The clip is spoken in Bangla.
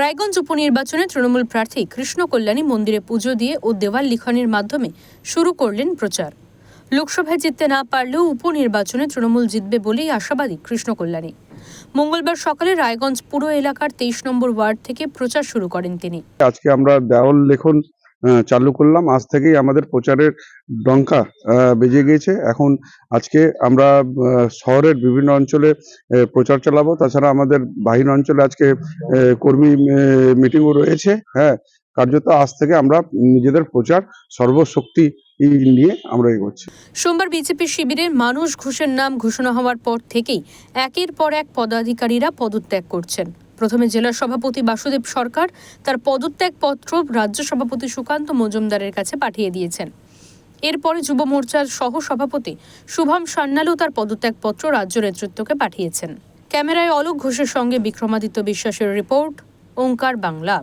রায়গঞ্জ উপনির্বাচনে তৃণমূল প্রার্থী কৃষ্ণ কল্যাণী মন্দিরে পুজো দিয়ে ও দেওয়াল লিখনের মাধ্যমে শুরু করলেন প্রচার। লোকসভায় জিততে না পারলেও উপনির্বাচনে তৃণমূল জিতবে বলেই আশাবাদী কৃষ্ণ কল্যাণী মঙ্গলবার সকালে রায়গঞ্জ পুরো এলাকার তেইশ নম্বর ওয়ার্ড থেকে প্রচার শুরু করেন তিনি। আজকে আমরা দেওয়াল লেখন চালু করলাম। আজ থেকেই আমাদের প্রচারের ডঙ্কা বেজে গিয়েছে। এখন আজকে আমরা শহরের বিভিন্ন অঞ্চলে প্রচার চালাবো। তাছাড়া আমাদের বাহির অঞ্চলে আজকে কর্মী মিটিংও রয়েছে। হ্যাঁ কার্যত আজ থেকে আমরা নিজেদের প্রচার সর্বশক্তি নিয়ে আমরা এগোচ্ছি। সোমবার বিজেপি শিবিরের মানুষ ঘোষের নাম ঘোষণা হওয়ার পর থেকেই একের পর এক পদাধিকারীরা পদত্যাগ করছেন। প্রথমে জেলা সভাপতি বাসুদেব সরকার তার পদত্যাগ পত্র রাজ্য সভাপতি সুকান্ত মজুমদারের কাছে পাঠিয়ে দিয়েছেন। এরপরে যুব মোর্চার সহ সভাপতি শুভম সান্যালও তার পদত্যাগ পত্র রাজ্য নেতৃত্বকে পাঠিয়েছেন। ক্যামেরায় অলোক ঘোষের সঙ্গে বিক্রমাদিত্য বিশ্বাসের রিপোর্ট, ওঙ্কার বাংলা।